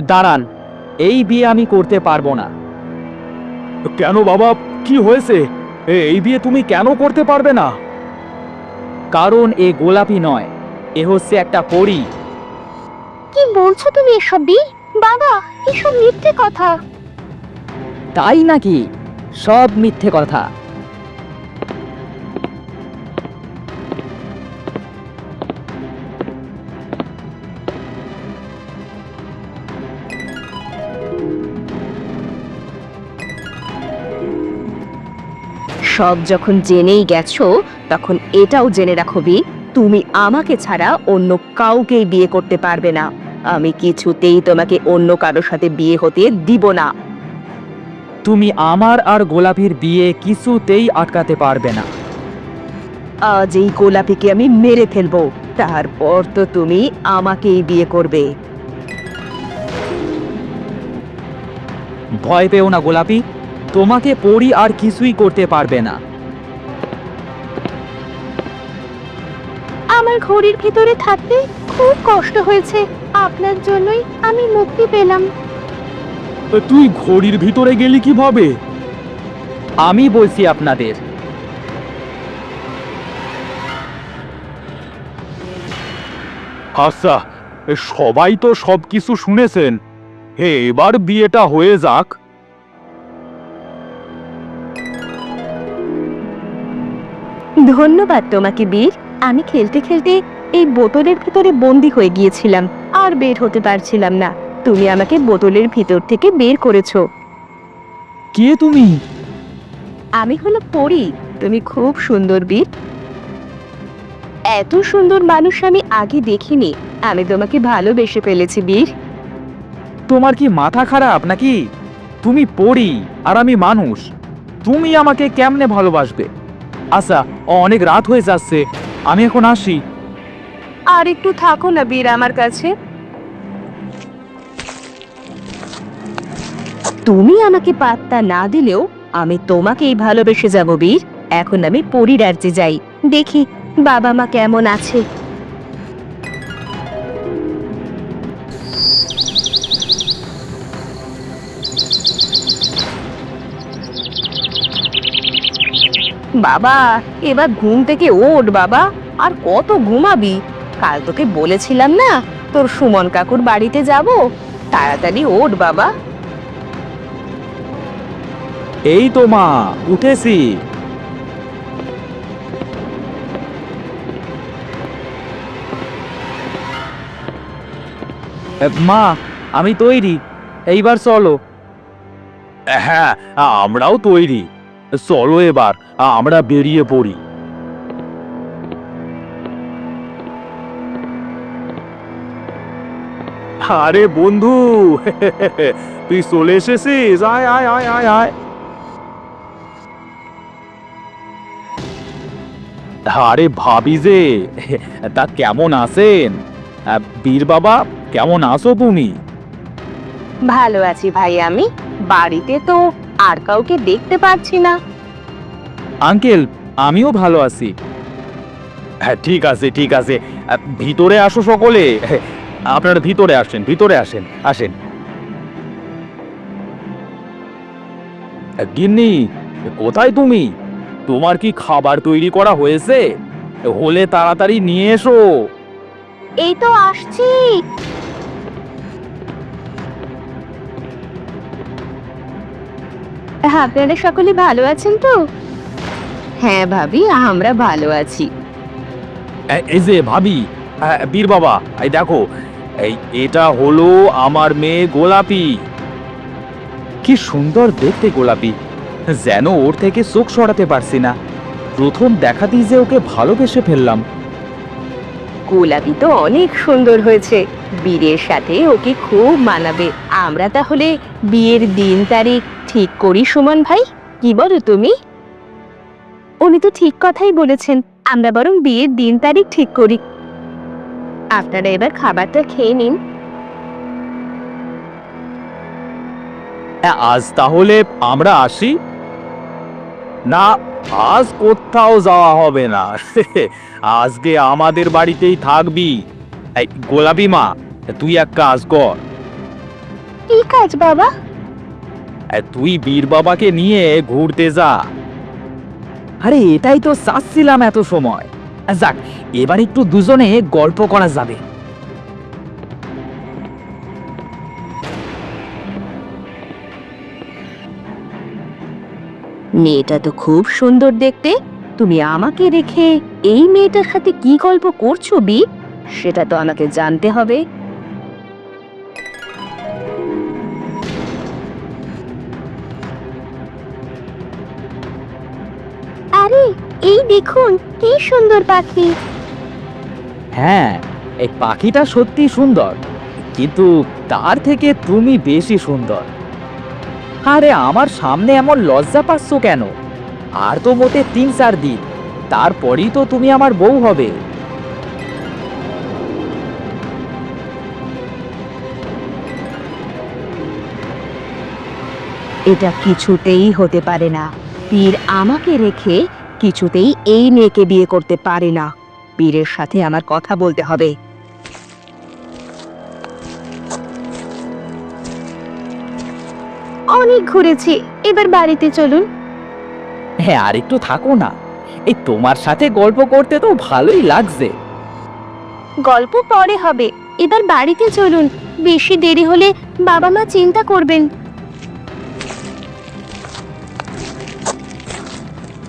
দাঁড়ান এই বিয়ে আমি করতে পারব না। কেন বাবা? কি হয়েছে? এ- এই বিয়ে তুমি কেন করতে পারবে না? কারণ এ গোলাপি নয় এ হচ্ছে একটা পরী। কি বলছো তুমি এসব বি? বাবা এসব মিথ্যে কথা। তাই নাকি? সব মিথ্যে কথা। সব যখন জেনেই গেছো তখন এটাও জেনে রাখো বীর তুমি আমাকে ছাড়া অন্য কাউকেই বিয়ে করতে পারবে না। আমি কিছুতেই তোমাকে অন্য কারোর সাথে বিয়ে হতে দিব না। তুমি আমার আর গোলাপির বিয়ে কিছুতেই আটকাতে পারবে না। আজ এই গোলাপিকে আমি মেরে ফেলব তারপর তো তুমি আমাকেই বিয়ে করবে। ভয় পেও না গোলাপি। তোমাকে পড়ি আর কিছুই করতে পারবে না। আমার ঘড়ির ভিতরে থাকতে খুব কষ্ট হয়েছে। আপনার জন্যই আমি মুক্তি পেলাম। তুই ঘড়ির ভিতরে গেলি কীভাবে? আমি বলছি আপনাদের। আচ্ছা সবাই তো সব কিছু শুনেছেন। হে এবার বিয়েটা হয়ে যাক। ধন্যবাদ তোমাকে বীর। আমি খেলতে খেলতে এই বোতলের ভিতরে বন্দি হয়ে গিয়েছিলাম। আর বের হতে পারছিলাম না। তুমি আমাকে বোতলের ভিতর থেকে বের করেছ। কে তুমি? আমি হলো পরি। তুমি খুব সুন্দর বীর। এত সুন্দর মানুষ আমি আগে দেখিনি। আমি তোমাকে ভালোবেসে ফেলেছি বীর। তোমার কি মাথা খারাপ নাকি? তুমি পড়ি আর আমি মানুষ। তুমি আমাকে কেমনে ভালোবাসবে? আচ্ছা অনেক রাত হয়ে যাচ্ছে। আমি এখন আসি। আর একটু থাকো না বীর আমার কাছে। তুমি আমাকে পাত্তা না দিলেও আমি তোমাকেই ভালোবেসে যাব বীর। এখন আমি পরিরাজ্যে যাই। দেখি বাবা মা কেমন আছে। বাবা এবার ঘুম থেকে ওঠ বাবা। আর কত ঘুমাবি? কাল তোকে বলেছিলাম না তোর সুমন কাকুর বাড়িতে যাব। তাড়াতাড়ি ওঠ বাবা। এই তো মা উঠেছি। মা আমি তৈরি। এইবার চলো। হ্যাঁ আমরাও তৈরি। চলো এবার আমরা বেরিয়ে পড়ি। আরে বন্ধু, তুই চলে এসেছিস? আয় আয় আয় আয় আয়। আরে ভাবি যে, তা কেমন আছেন? বীর বাবা, কেমন আছো তুমি? ভালো আছি ভাই আমি। বাড়িতে তো আর কাউকে দেখতে পাচ্ছি না। আঙ্কেল আমিও ভালো আছি। হ্যাঁ ঠিক আছে ঠিক আছে। ভিতরে আসো সকলে। আপনারা ভিতরে আসেন ভিতরে আসেন আসেন। গিন্নি কোথায় তুমি? তোমার কি খাবার তৈরি করা হয়েছে? হলে তাড়াতাড়ি নিয়ে এসো। এই তো আসছি। আপনারা সকলে ভালো আছেন তো? হ্যাঁ ভাবি আমরা ভালো আছি। এ- এই যে ভাবি আহ, বীর বাবা এই দেখো এই এটা হলো আমার মেয়ে গোলাপি। কি সুন্দর দেখতে গোলাপি যেন ওর থেকে চোখ সরাতে পারছি না। প্রথম দেখাতেই যে ওকে ভালোবেসে ফেললাম। গোলাপি তো অনেক সুন্দর হয়েছে বীরের সাথে ওকে খুব মানাবে। আমরা তাহলে বিয়ের দিন তারিখ ঠিক করি সুমন ভাই? কি বলো তুমি? উনি তো ঠিক কথাই বলেছেন আমরা বরং বিয়ের দিন তারিখ ঠিক করি। আপনারা এবার খাবারটা খেয়ে নিন। হ্যাঁ, আজ তাহলে আমরা আসি? না আজ কোথাও যাওয়া হবে না। আজকে আমাদের বাড়িতেই থাকবি। গোলাপি মা তুই এক কাজ কর। কি কাজ বাবা? তুই বীর বাবাকে নিয়ে ঘুরতে যা। আরে, এটাই তো চাচ্ছিলাম এত সময়। যাক, এবার একটু দুজনে গল্প করা যাবে। মেয়েটা তো খুব সুন্দর দেখতে। তুমি আমাকে রেখে এই মেয়েটার সাথে কি গল্প করছ, বি? সেটা তো আমাকে জানতে হবে। দেখুন কি সুন্দর পাখি। হ্যাঁ এই পাখিটা সত্যি সুন্দর। কিন্তু তার থেকে তুমি বেশি সুন্দর। আরে আমার সামনে এমন লজ্জা পাচ্ছ কেন? আর তো মোটে তিন চার দিন। তারপরেই তো তুমি আমার বউ হবে। এটা কিছুতেই হতে পারে না। পীর আমাকে রেখে কিছুতেই এই মেয়েকে বিয়ে করতে পারে না। পীরের সাথে আমার কথা বলতে হবে। অনেক ঘুরেছি। এবার বাড়িতে চলুন। হ্যাঁ আর একটু থাকো না। এই তোমার সাথে গল্প করতে তো ভালোই লাগছে। গল্প পরে হবে। এবার বাড়িতে চলুন। বেশি দেরি হলে বাবা মা চিন্তা করবেন।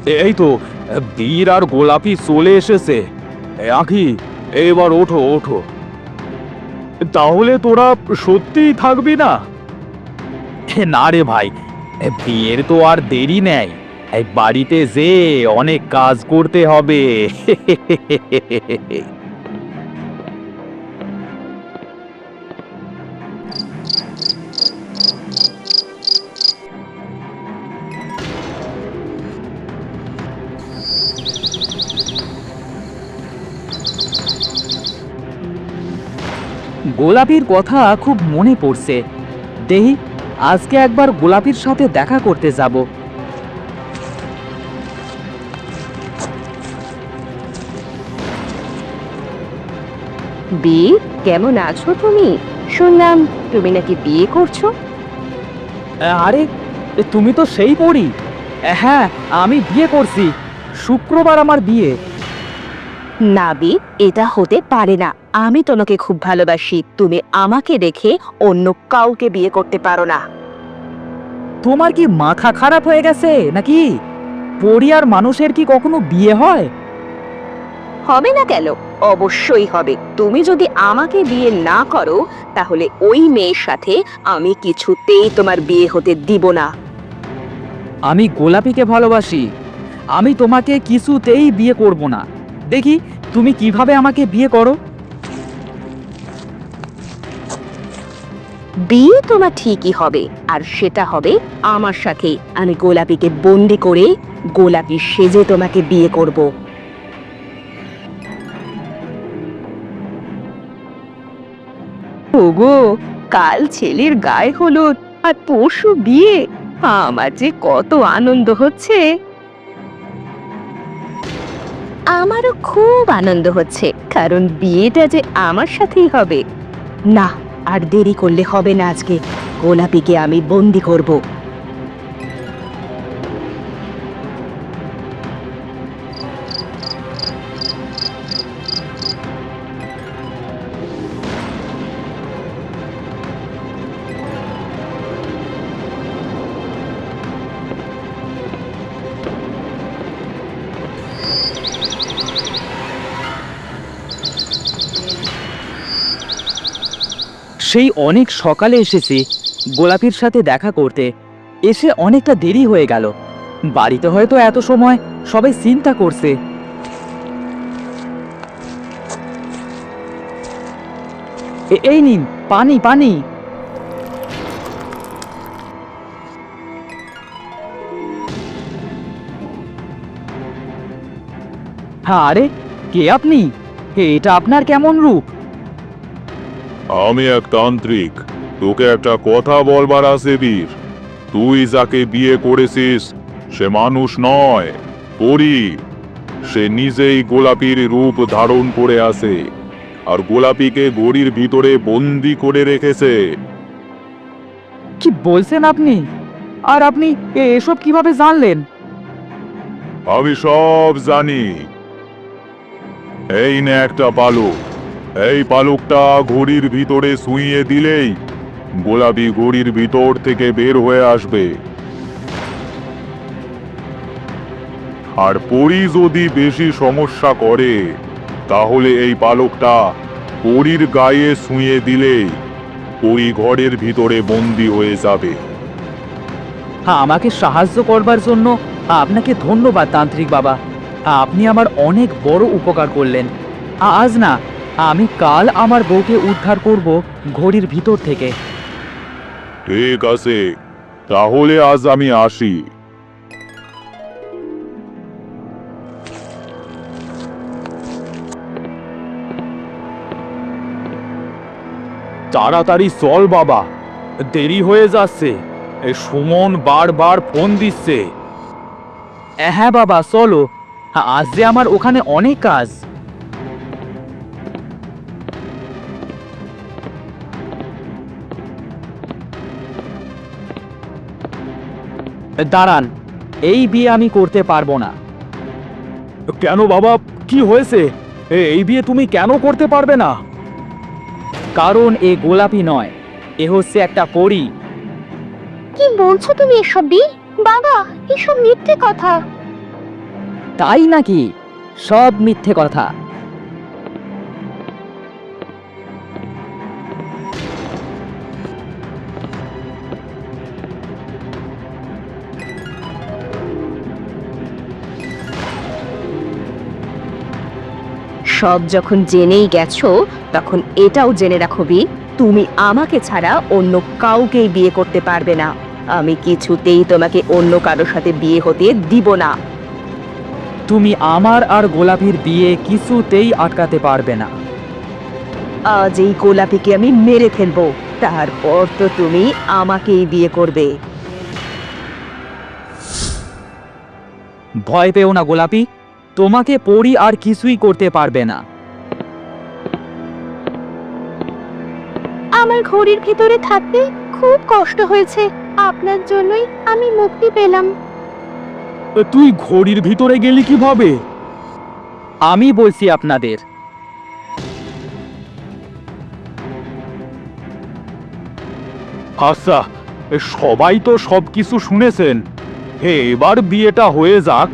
এই তো বীর আর গোলাপি চলে এসেছে। আঁকি এবার ওঠো ওঠো। তাহলে তোরা সত্যিই থাকবি না? না রে ভাই, বিয়ের তো আর দেরি নেই। বাড়িতে যে অনেক কাজ করতে হবে। গোলাপির কথা খুব মনে পড়ছে। দেহি আজকে একবার গোলাপির সাথে দেখা করতে যাব। বিয়ে? কেমন আছো তুমি? শুনলাম তুমি নাকি বিয়ে করছ। আরে তুমি তো সেই পড়ি হ্যাঁ আমি বিয়ে করছি। শুক্রবার আমার বিয়ে। না বি এটা হতে পারে না। আমি তোমাকে খুব ভালোবাসি। তুমি আমাকে রেখে অন্য কাউকে বিয়ে করতে পারো না। তোমার কি মাথা খারাপ হয়ে গেছে নাকি? পরি আর মানুষের কি কখনো বিয়ে হয়? হবে না কেন? অবশ্যই হবে। তুমি যদি আমাকে বিয়ে না করো তাহলে ওই মেয়ের সাথে আমি কিছুতেই তোমার বিয়ে হতে দিব না। আমি গোলাপিকে ভালোবাসি। আমি তোমাকে কিছুতেই বিয়ে করব না। দেখি তুমি কীভাবে আমাকে বিয়ে করো। বিয়ে তোমার ঠিকই হবে, আর সেটা হবে আমার সাথে আমি গোলাপিকে বন্দি করে গোলাপি সেজে তোমাকে বিয়ে করব। ওগো, কাল ছেলের গায়ে হলুদ আর পরশু বিয়ে, আমার যে কত আনন্দ হচ্ছে। আমারও খুব আনন্দ হচ্ছে, কারণ বিয়েটা যে আমার সাথেই হবে। না, আর দেরি করলে হবে না আজকে। গোলাপিকে আমি বন্দি করব। সেই অনেক সকালে এসেছি গোলাপির সাথে দেখা করতে। এসে অনেকটা দেরি হয়ে গেল। বাড়িতে হয়তো এত সময় সবাই চিন্তা করছে। এই নিন, পানি পানি। হ্যাঁ আরে, কে আপনি? এটা আপনার কেমন রূপ? আমি এক তান্ত্রিক। তোকে একটা কথা বলবার আছে বীর। তুই যাকে বিয়ে করেছিস সে মানুষ নয় পরি। সে নিজেই গোলাপির রূপ ধারণ করে আছে আর গোলাপিকে গড়ির ভিতরে বন্দি করে রেখেছে। কি বলছেন আপনি? আর আপনি এসব কীভাবে জানলেন? আমি সব জানি। এই নে একটা পালক এই পালকটা ঘড়ির ভিতরে শুইয়ে দিলেই গোলাপি ঘড়ির ভিতর থেকে বের হয়ে আসবে। আর পরি যদি বেশি সমস্যা করে, তাহলে এই পালকটা পরীর গায়ে শুইয়ে দিলেই পরি ঘরের ভিতরে বন্দি হয়ে যাবে। হ্যাঁ আমাকে সাহায্য করবার জন্য আপনাকে ধন্যবাদ, তান্ত্রিক বাবা। আপনি আমার অনেক বড় উপকার করলেন। আজ না আমি কাল আমার বউকে উদ্ধার করব ঘড়ির ভিতর থেকে। ঠিক আছে তাহলে আজ আমি আসি। তাড়াতাড়ি চল বাবা দেরি হয়ে যাচ্ছে। এ সুমন বারবার ফোন দিচ্ছে। হ্যাঁ বাবা চলো। আজ যে আমার ওখানে অনেক কাজ। দাঁড়ান এই বিয়ে আমি করতে পারব না। কেন বাবা? কি হয়েছে? এ- এই বিয়ে তুমি কেন করতে পারবে না? কারণ এ গোলাপি নয় এ হচ্ছে একটা পরী। কি বলছো তুমি এসব বি? বাবা এসব মিথ্যে কথা। তাই নাকি? সব মিথ্যে কথা। সব যখন জেনেই গেছো তখন এটাও জেনে রাখো বি তুমি আমাকে ছাড়া অন্য কাউকেই বিয়ে করতে পারবে না। আমি কিছুতেই তোমাকে অন্য কারোর সাথে বিয়ে হতে দিব না। তুমি আমার আর গোলাপির বিয়ে কিছুতেই আটকাতে পারবে না। আজ এই গোলাপিকে আমি মেরে ফেলব তারপর তো তুমি আমাকেই বিয়ে করবে। ভয় পেও না গোলাপি। তোমাকে পড়ি আর কিছুই করতে পারবে না। আমার ঘড়ির ভিতরে থাকতে খুব কষ্ট হয়েছে। আপনার জন্যই আমি মুক্তি পেলাম। তুই ঘড়ির ভিতরে গেলি কীভাবে? আমি বলছি আপনাদের। আচ্ছা সবাই তো সব কিছু শুনেছেন। হে এবার বিয়েটা হয়ে যাক।